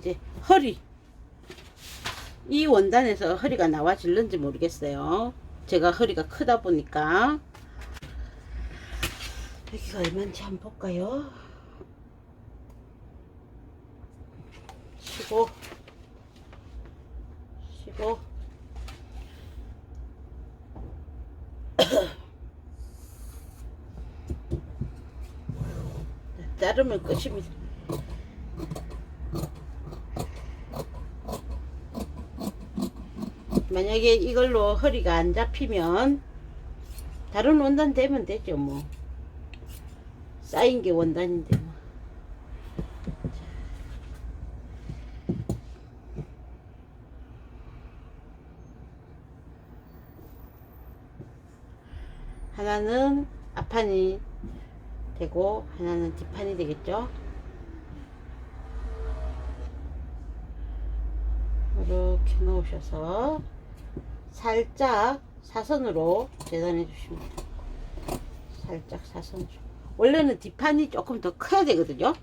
이제 허리 이 원단에서 허리가 나와질는지 모르겠어요. 제가 허리가 크다 보니까 여기가 얼마인지 한번 볼까요? 15 15 자르면 끝입니다. 만약에 이걸로 허리가 안 잡히면 다른 원단 되면 되죠 뭐. 쌓인 게 원단인데 뭐. 하나는 앞판이 되고 하나는 뒷판이 되겠죠? 이렇게 놓으셔서 살짝 사선으로 재단해 주시면 돼요. 살짝 사선으로. 원래는 뒷판이 조금 더 커야 되거든요.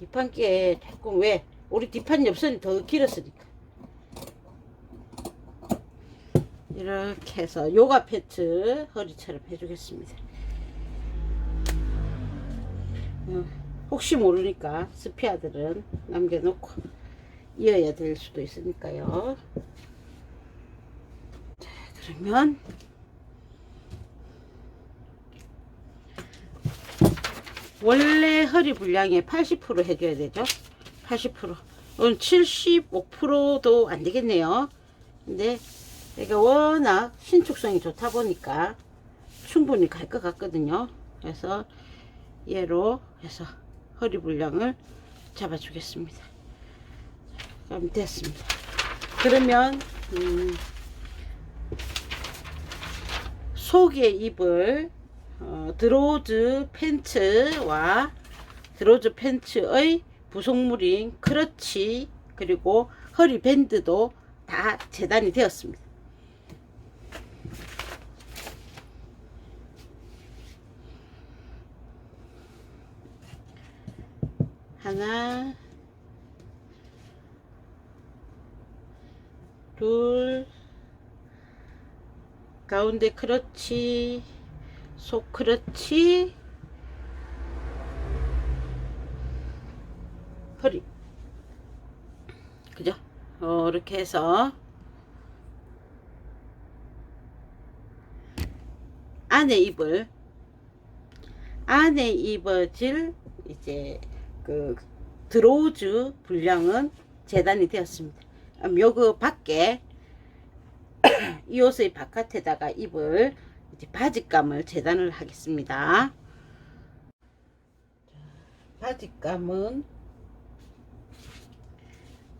뒷판께 조금 왜 우리 뒷판 옆선이 더 길었으니까. 이렇게 해서 요가 패트 허리처럼 해주겠습니다. 어, 혹시 모르니까 스피아들은 남겨놓고 이어야 될 수도 있으니까요. 자, 그러면 원래 허리 분량의 80% 해줘야 되죠. 80%. 오늘 75%도 안 되겠네요. 근데 얘가 워낙 신축성이 좋다 보니까 충분히 갈 것 같거든요. 그래서 얘로 해서 허리 분량을 잡아 주겠습니다. 그럼 됐습니다. 그러면 음, 속에 입을 어, 드로즈 팬츠와 드로즈 팬츠의 부속물인 크러치 그리고 허리 밴드도 다 재단이 되었습니다. 하나 둘 가운데 크러치 속 크러치 허리. 그죠? 어, 이렇게 해서. 안에 입을. 안에 입어질 이제 그 드로우즈 분량은 재단이 되었습니다. 그럼 요거 밖에 이 옷의 바깥에다가 입을 이제 바지감을 재단을 하겠습니다. 바지감은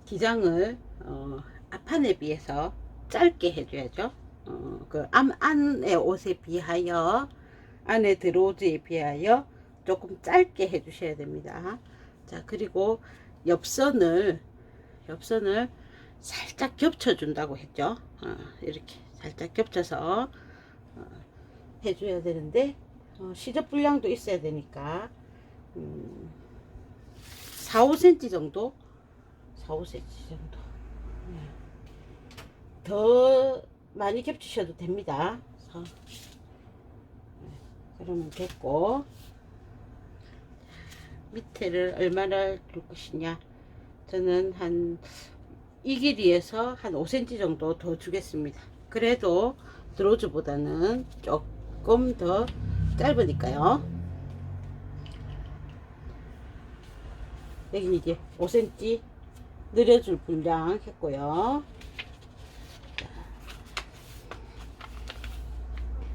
기장을 어, 앞판에 비해서 짧게 해줘야죠. 어, 그 안, 안의 옷에 비하여 안에 드로즈에 비하여 조금 짧게 해주셔야 됩니다. 자 그리고 옆선을 옆선을 살짝 겹쳐준다고 했죠. 어, 이렇게 살짝 겹쳐서 어, 해줘야 되는데 어, 시접 분량도 있어야 되니까 음, 4, 5cm 정도 4, 5cm 정도 네. 더 많이 겹치셔도 됩니다. 네, 그러면 됐고 밑에를 얼마나 줄 것이냐 저는 한 이 길이에서 한 5cm 정도 더 주겠습니다. 그래도 드로즈보다는 조금 더 짧으니까요. 여기 이제 5cm 늘려줄 분량 했고요.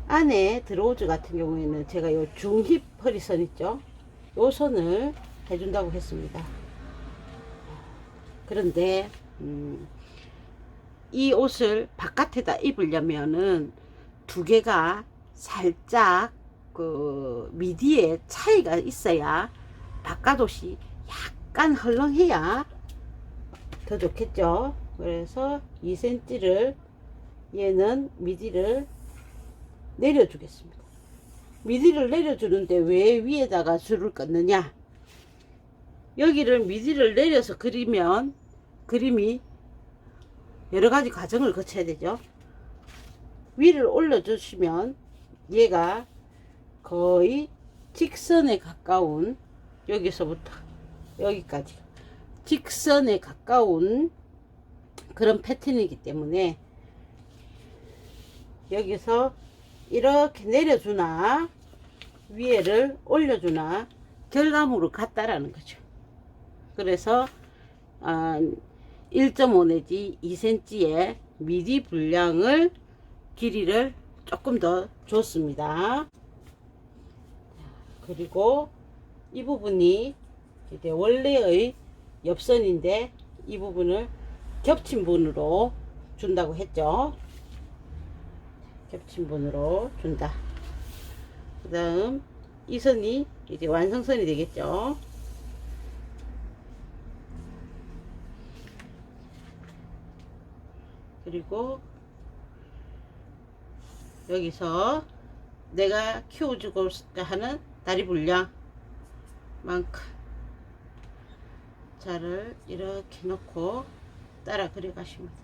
안에 드로우즈 같은 경우에는 제가 요 중힙 허리선 있죠? 요 선을 해준다고 했습니다. 그런데 음, 이 옷을 바깥에다 입으려면은 두 개가 살짝 그 미디에 차이가 있어야 바깥 옷이 약간 헐렁해야 더 좋겠죠. 그래서 2cm를 얘는 미디를 내려 주겠습니다. 미디를 내려 주는데 왜 위에다가 줄을 끊느냐 여기를 미디를 내려서 그리면 그림이 여러 가지 과정을 거쳐야 되죠. 위를 올려주시면 얘가 거의 직선에 가까운 여기서부터 여기까지 직선에 가까운 그런 패턴이기 때문에 여기서 이렇게 내려주나 위에를 올려주나 결과물을 같다라는 거죠. 그래서 아, 1.5 내지 2cm의 미디 분량을 길이를 조금 더 줬습니다. 그리고 이 부분이 원래의 옆선인데 이 부분을 겹친 분으로 준다고 했죠. 겹친 분으로 준다. 그 다음 이 선이 이제 완성선이 되겠죠. 그리고 여기서 내가 키워주고 하는 다리 분량 만큼 자를 이렇게 놓고 따라 그려 가시면 돼요.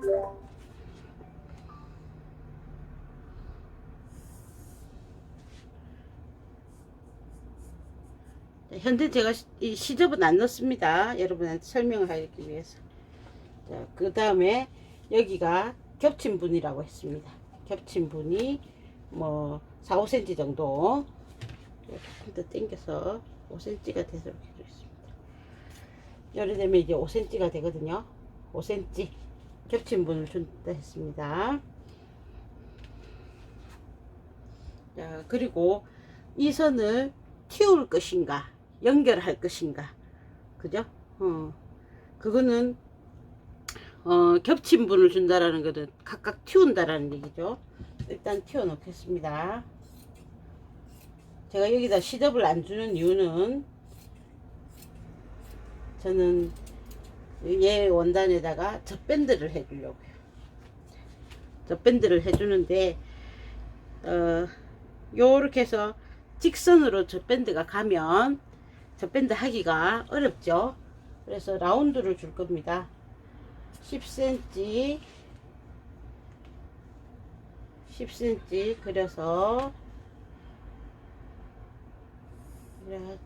자, 현재 제가 시- 이 시접은 안 넣습니다. 여러분한테 설명을 하기 위해서. 자, 그 다음에 여기가 겹친 분이라고 했습니다. 겹친 분이 뭐 4, 5cm 정도 조금 더 당겨서 5cm가 되도록 해주겠습니다. 요래 되면 이제 5cm가 되거든요. 5cm 겹친 분을 준다 했습니다. 자, 그리고 이 선을 틔울 것인가, 연결할 것인가, 그죠? 어, 그거는 어, 겹친 분을 준다라는 것은 각각 틔운다라는 얘기죠. 일단 틔워 놓겠습니다. 제가 여기다 시접을 안 주는 이유는 저는 얘 원단에다가 젖밴드를 해주려고요. 젖밴드를 해주는데 어, 요렇게 해서 직선으로 젖밴드가 가면 젖밴드 하기가 어렵죠. 그래서 라운드를 줄 겁니다. 10cm 10cm 그려서 이렇게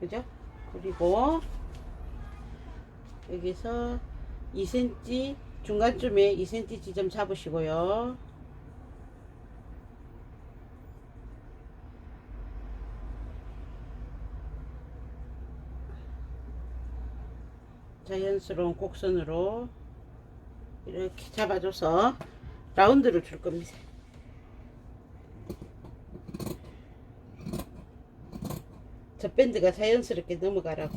그죠? 그리고 여기서 2cm 중간쯤에 2cm 지점 잡으시고요. 자연스러운 곡선으로 이렇게 잡아줘서 라운드를 줄 겁니다. 저 밴드가 자연스럽게 넘어가라고.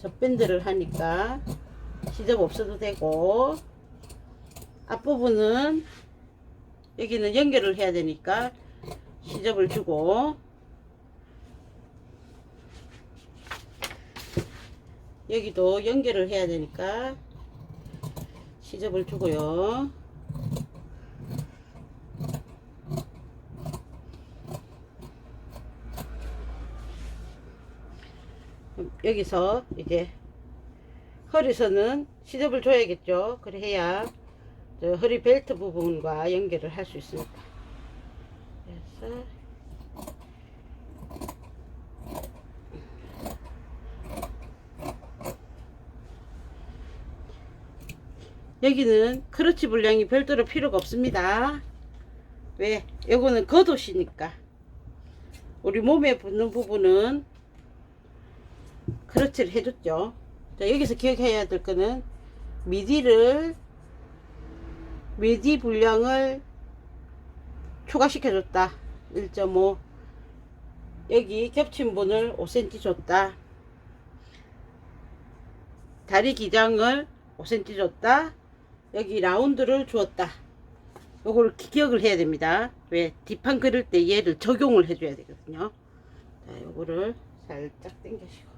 저 밴드를 하니까 시접 없어도 되고 앞부분은 여기는 연결을 해야 되니까 시접을 주고 여기도 연결을 해야 되니까 시접을 주고요. 여기서 이제 허리선은 시접을 줘야겠죠. 그래야 저 허리 벨트 부분과 연결을 할 수 있으니까. 그래서 여기는 크러치 분량이 별도로 필요가 없습니다. 왜? 요거는 겉옷이니까. 우리 몸에 붙는 부분은 크러치를 해줬죠. 자, 여기서 기억해야 될 거는 미디를 미디 분량을 추가시켜줬다. 1.5 여기 겹친 분을 5cm 줬다. 다리 기장을 5cm 줬다. 여기 라운드를 주었다. 요걸 기억을 해야 됩니다. 왜? 뒷판 그릴 때 얘를 적용을 해줘야 되거든요. 자, 요거를 살짝 당겨시고.